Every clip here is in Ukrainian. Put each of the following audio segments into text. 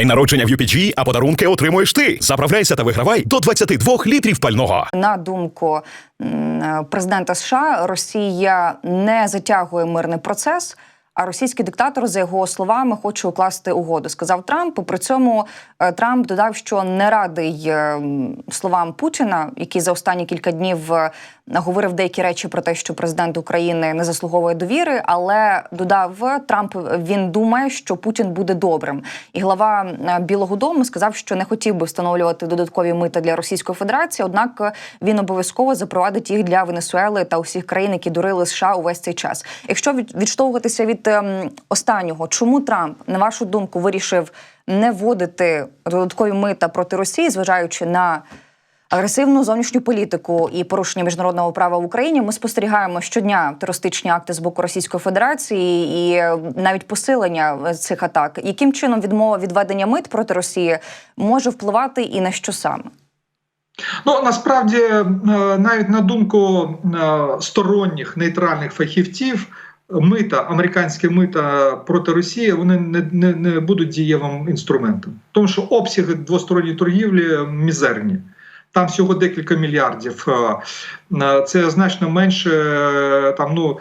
День народження в UPG, а подарунки отримуєш ти. Заправляйся та вигравай до 22 літрів пального. На думку президента США, Росія не затягує мирний процес. А російський диктатор, за його словами, хоче укласти угоду. Сказав Трамп. При цьому е, Трамп додав, що не радий е, словам Путіна, який за останні кілька днів е, говорив деякі речі про те, що президент України не заслуговує довіри. Але додав Трамп, він думає, що Путін буде добрим. І глава е, Білого Дому сказав, що не хотів би встановлювати додаткові мита для Російської Федерації. Однак він обов'язково запровадить їх для Венесуели та усіх країн, які дурили США увесь цей час. Якщо від- відштовхуватися від ем, останнього, чому Трамп, на вашу думку, вирішив не вводити додаткові мита проти Росії, зважаючи на агресивну зовнішню політику і порушення міжнародного права в Україні, ми спостерігаємо щодня терористичні акти з боку Російської Федерації і е, навіть посилення е, цих атак. Яким чином відмова від введення мит проти Росії може впливати і на що саме? Ну насправді, е, навіть на думку сторонніх нейтральних фахівців, мита, американські мита проти Росії, вони не, не, не будуть дієвим інструментом, тому що обсяги двосторонньої торгівлі мізерні. Там всього декілька мільярдів. Е, Це значно менше. е, Там ну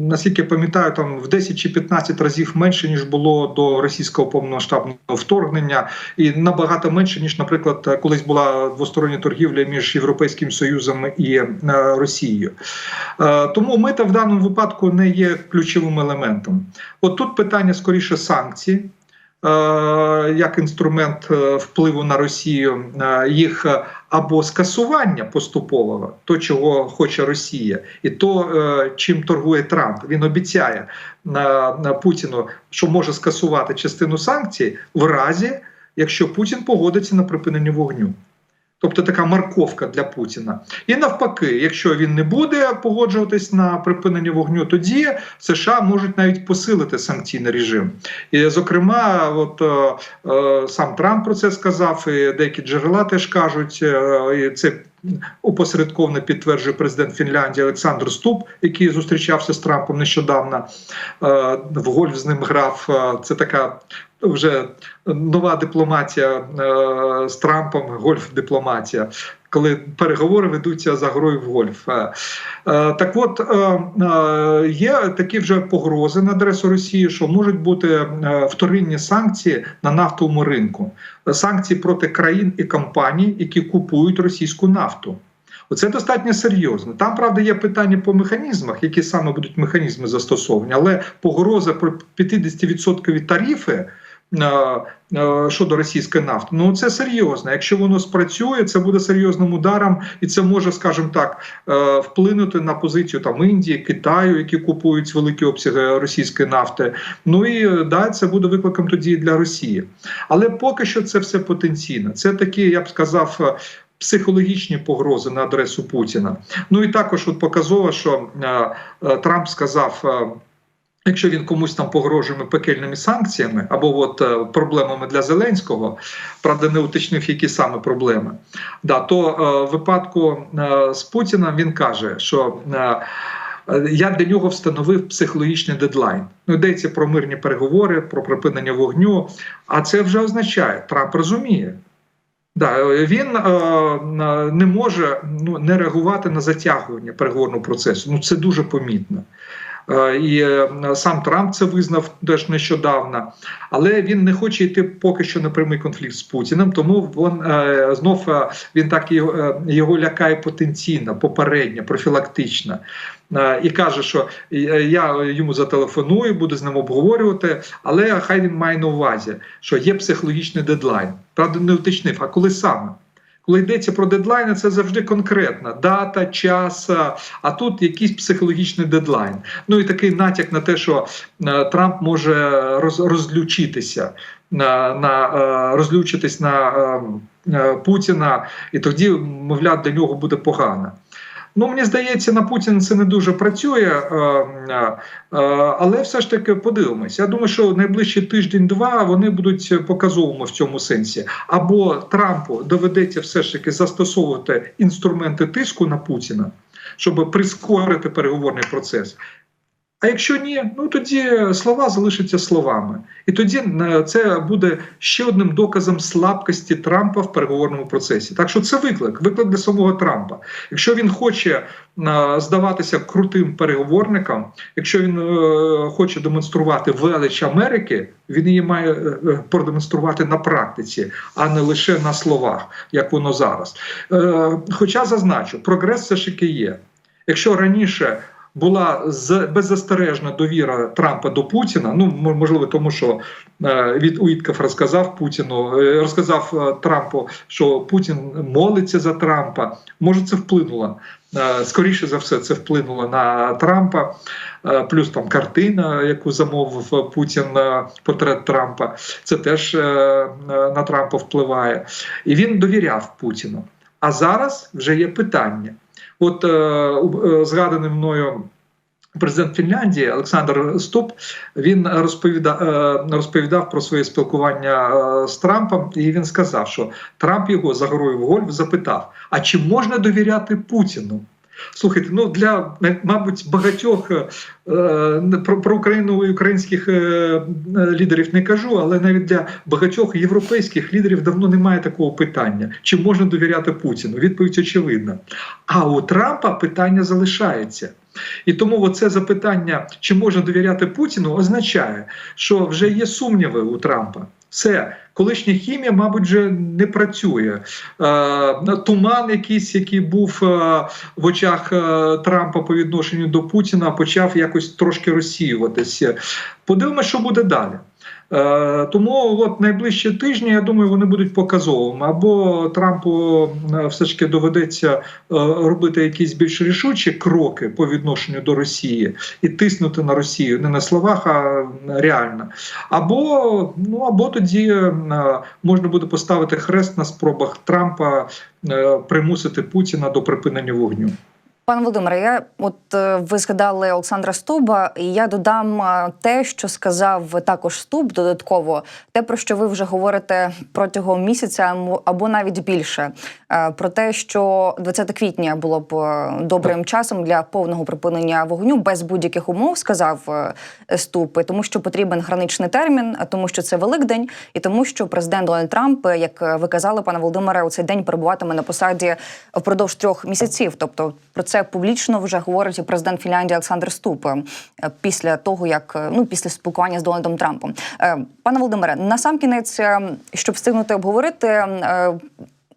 наскільки я пам'ятаю, там в 10 чи 15 разів менше ніж було до російського повномасштабного вторгнення, і набагато менше ніж, наприклад, колись була двостороння торгівля між Європейським Союзом і е, Росією. Тому мита в даному випадку не є ключовим елементом. От тут питання скоріше санкцій. Як інструмент впливу на Росію, їх або скасування поступового, то чого хоче Росія, і то е, чим торгує Трамп. Він обіцяє на Путіну, що може скасувати частину санкцій в разі, якщо Путін погодиться на припинення вогню. Тобто така морковка для Путіна. І навпаки, якщо він не буде погоджуватись на припинення вогню, тоді США можуть навіть посилити санкційний режим. І, зокрема, от е, е, сам Трамп про це сказав, і деякі джерела теж кажуть, е, і це опосередковано підтверджує президент Фінляндії Олександр Ступ, який зустрічався з Трампом нещодавно. Е, в гольф з ним грав. Е, Це така вже нова дипломатія е, з Трампом, гольф-дипломатія. Коли переговори ведуться за грою в гольф, Е, е, так от є такі вже погрози на адресу Росії, що можуть бути вторинні санкції на нафтовому ринку, санкції проти країн і компаній, які купують російську нафту. Оце достатньо серйозно. Там, правда, є питання по механізмах, які саме будуть механізми застосовані, але погроза про 50% тарифи. Е, е, Щодо російської нафти, ну це серйозно. Якщо воно спрацює, це буде серйозним ударом, і це може, скажімо так, е, вплинути на позицію там Індії, Китаю, які купують великі обсяги російської нафти. Ну і да, це буде викликом тоді для Росії. Але поки що це все потенційно. Це такі, я б сказав. Психологічні погрози на адресу Путіна. Ну і також от показово, що е, Трамп сказав. е, Якщо він комусь там погрожує пекельними санкціями або от е, проблемами для Зеленського, правда, не уточнив, які саме проблеми, да, то е, в випадку е, з Путіна він каже, що е, е, я для нього встановив психологічний дедлайн. Ну, йдеться про мирні переговори, про припинення вогню. А це вже означає, Трамп розуміє. Да, е, він е, не може ну, не реагувати на затягування переговорного процесу. Ну це дуже помітно. Е, І е, сам Трамп це визнав теж нещодавно, але він не хоче йти поки що на прямий конфлікт з Путіним. Тому він е, знов він так його, лякає потенційно, попередньо, профілактично. І каже, що я йому зателефоную, буду з ним обговорювати, але хай він має на увазі, що є психологічний дедлайн. Правда, не уточнив, а коли саме? Коли йдеться про дедлайни, це завжди конкретна дата, час, а- тут якийсь психологічний дедлайн. Ну і такий натяк на те, що е, Трамп може роз, розлючитися на, на е, розлючитись на е, е, Путіна, і тоді, мовляв, для нього буде погано. Ну, мені здається, на Путін це не дуже працює, е, е, але все ж таки подивимось. Я думаю, що найближчі тиждень-два вони будуть показовими в цьому сенсі. Або Трампу доведеться все ж таки застосовувати інструменти тиску на Путіна, щоб прискорити переговорний процес. А якщо ні, ну тоді слова залишаться словами, і тоді е, це буде ще одним доказом слабкості Трампа в переговорному процесі. Так що це виклик, виклик для самого Трампа. Якщо він хоче е, здаватися крутим переговорником, якщо він е, хоче демонструвати велич Америки, він її має продемонструвати на практиці, а не лише на словах, як воно зараз. Хоча зазначу, прогрес все ж таки є. Якщо раніше була беззастережна довіра Трампа до Путіна, ну можливо, тому що е, від Уітков розказав Путіну, е, розказав е, Трампу, що Путін молиться за Трампа. Може, це вплинуло. Скоріше за все, це вплинуло на Трампа, плюс там картина, яку замовив Путін портрет Трампа. Це теж на Трампа впливає. І він довіряв Путіну. А зараз вже є питання. От е, е, згаданий мною президент Фінляндії Олександр Ступ він розповідав, е, розповідав про своє спілкування з Трампом, і він сказав, що Трамп його за грою в гольф запитав: а чи можна довіряти Путіну? Слухайте, ну для мабуть багатьох е, про, про Україну і українських е, лідерів не кажу, але навіть для багатьох європейських лідерів давно немає такого питання: чи можна довіряти Путіну? Відповідь очевидна. А у Трампа питання залишається. І тому це запитання, чи можна довіряти Путіну, означає, що вже є сумніви у Трампа. Все, колишня хімія, мабуть, вже не працює. Е, туман, якийсь, який був е, в очах е, Трампа по відношенню до Путіна, почав якось трошки розсіюватися. Подивимося, що буде далі. Е, Тому от найближчі тижні, я думаю, вони будуть показовими. Або Трампу е, все ж таки доведеться е, робити якісь більш рішучі кроки по відношенню до Росії і тиснути на Росію не на словах, а реально. Або ну або тоді можна буде поставити хрест на спробах Трампа примусити Путіна до припинення вогню. Пане Володимире, я от е, ви згадали Олександра Стуба, і я додам е, те, що сказав також Стуб додатково, те про що ви вже говорите протягом місяця або навіть більше. е, Про те, що 20 квітня було б добрим часом для повного припинення вогню без будь-яких умов, сказав Стуб, тому що потрібен граничний термін, тому що це Великдень, і тому, що президент Дональд Трамп, як ви казали, пане Володимире, у цей день перебуватиме на посаді впродовж трьох місяців. Тобто про це публічно вже говорить і президент Фінляндії Олександр Ступ е, після того, як е, ну після спілкування з Дональдом Трампом. Е, Пане Володимире, на сам кінець, щоб встигнути обговорити.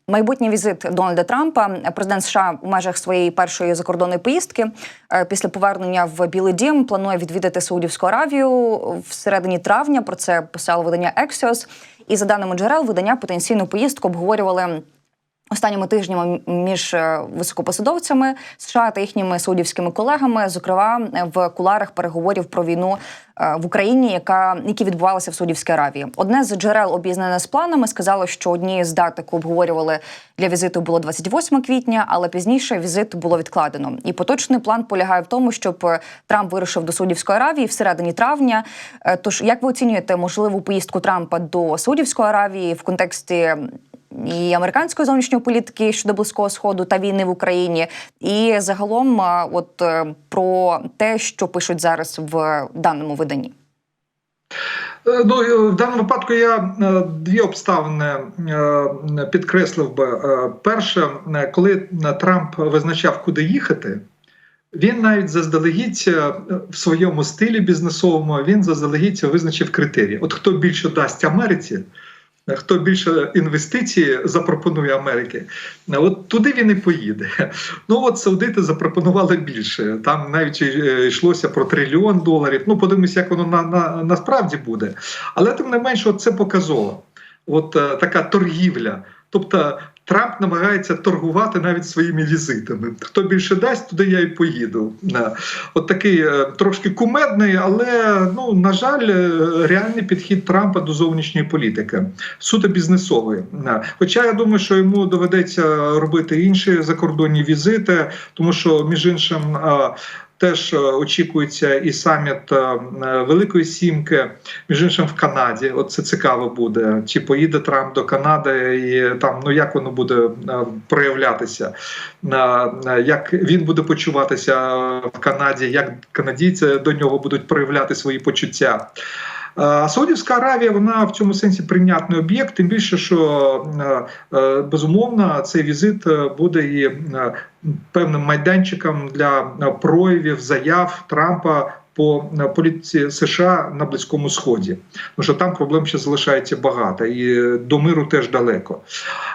Майбутній візит Дональда Трампа, президент США у межах своєї першої закордонної поїздки після повернення в Білий Дім планує відвідати Саудівську Аравію в середині травня. Про це писало видання Ексіос. І за даними джерел, видання потенційну поїздку обговорювали Останніми тижнями між е, високопосадовцями США та їхніми саудівськими колегами, зокрема в куларах переговорів про війну е, в Україні, яка які відбувалися в Саудівській Аравії. Одне з джерел обізнане з планами сказало, що одні з дат, яку обговорювали для візиту, було 28 квітня, але пізніше візит було відкладено. І поточний план полягає в тому, щоб е, Трамп вирушив до Саудівської Аравії всередині травня. Е, Тож як ви оцінюєте можливу поїздку Трампа до Саудівської Аравії в контексті? І американської зовнішньої політики щодо близького сходу та війни в Україні, і загалом, от е, про те, що пишуть зараз в даному виданні. Е, Ну, е, в даному випадку я дві обставини підкреслив би. Перше, коли Трамп визначав, куди їхати, він навіть заздалегідь в своєму стилі бізнесовому він заздалегідь визначив критерії. От хто більше дасть Америці, хто більше інвестицій запропонує Америки, е, от туди він і поїде. Ну от саудити запропонували більше. Там навіть е, йшлося про трильйон доларів. Ну, подивимось, як воно на, на, насправді буде. Але тим не менше, от це показово. От е, така торгівля. Тобто Трамп намагається торгувати навіть своїми візитами. Хто більше дасть, туди я і поїду. Да. От такий е, трошки кумедний, але ну на жаль, е, реальний підхід Трампа до зовнішньої політики, суто бізнесової. Хоча я думаю, що йому доведеться робити інші закордонні візити, тому що між іншим. Теж е, очікується і саміт е, е, Великої Сімки, між іншим в Канаді. От це цікаво буде. Чи поїде Трамп до Канади, і там ну як воно буде проявлятися, як він буде почуватися в Канаді, як канадійці до нього будуть проявляти свої почуття. Е, Саудівська Аравія вона в цьому сенсі прийнятний об'єкт, тим більше, що е, е, безумовно цей візит е, буде і певним майданчиком для проявів заяв Трампа. По політиці США на Близькому Сході, тому що там проблем ще залишається багато, і до миру теж далеко.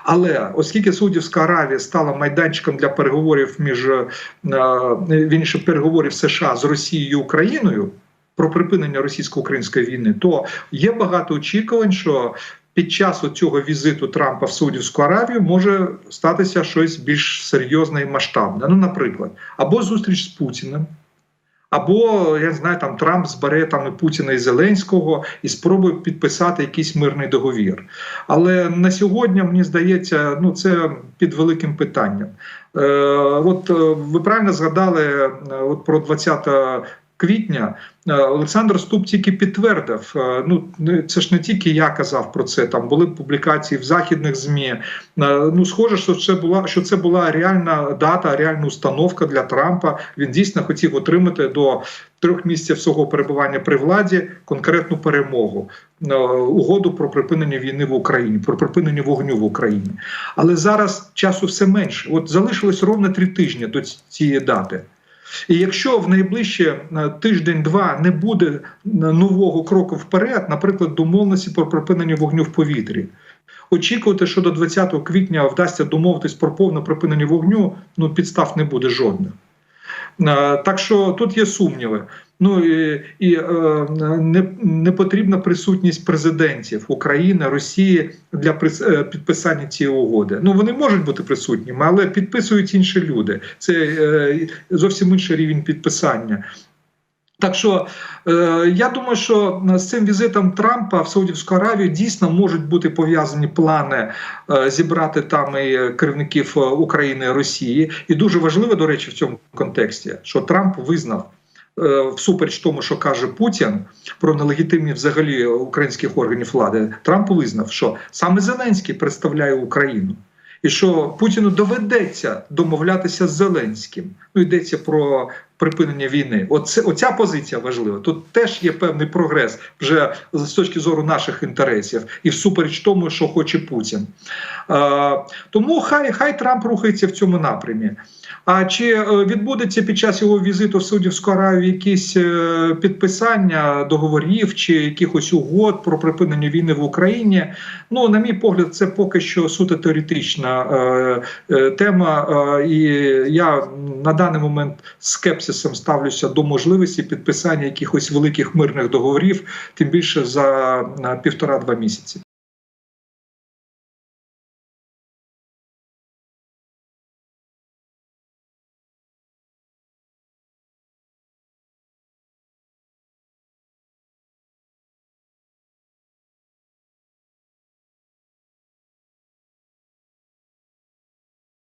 Але оскільки Саудівська Аравія стала майданчиком для переговорів між вірніше, переговорів США з Росією і Україною про припинення російсько-української війни, то є багато очікувань, що під час цього візиту Трампа в Саудівську Аравію може статися щось більш серйозне і масштабне. Ну, наприклад, або зустріч з Путіним. Або я знаю, там Трамп збере там і Путіна і Зеленського і спробує підписати якийсь мирний договір. Але на сьогодні мені здається, ну це під великим питанням. Е, От е, ви правильно згадали е, от про 20 квітня. Е, Олександр Ступ тільки підтвердив. е, Ну це ж не тільки я казав про це. Там були публікації в західних змі. Е, Ну, схоже, що це була що це була реальна дата, реальна установка для Трампа. Він дійсно хотів отримати до трьох місяців свого перебування при владі конкретну перемогу, угоду про припинення війни в Україні, про припинення вогню в Україні. Але зараз часу все менше. От залишилось ровно три тижні до цієї дати. І якщо в найближчі е, тиждень-два не буде е, нового кроку вперед, наприклад, домовленості про припинення вогню в повітрі, очікувати, що до 20 квітня вдасться домовитись про повне припинення вогню, ну підстав не буде жодних. Е, Так що тут є сумніви. Ну і, і е, не, не потрібна присутність президентів України, Росії для е, підписання цієї угоди. Ну вони можуть бути присутніми, але підписують інші люди. Це е, зовсім інший рівень підписання. Так що я думаю, що з цим візитом Трампа в Саудівську Аравію дійсно можуть бути пов'язані плани зібрати там і керівників України і Росії. І дуже важливо, до речі, в цьому контексті, що Трамп визнав. Е, Всупереч тому, що каже Путін про нелегітимні взагалі українських органів влади, Трамп визнав, що саме Зеленський представляє Україну, і що Путіну доведеться домовлятися з Зеленським. Ну йдеться про припинення війни. Оце оця позиція важлива. Тут теж є певний прогрес вже з точки зору наших інтересів, і всупереч тому, що хоче Путін. Е, тому хай хай Трамп рухається в цьому напрямі. А чи е, відбудеться під час його візиту в Саудівську Аравію якісь е, підписання договорів чи якихось угод про припинення війни в Україні? Ну, на мій погляд, це поки що суто теоретична е, е, тема, е, і я на даний момент з скепсисом ставлюся до можливості підписання якихось великих мирних договорів, тим більше за е, півтора-два місяці.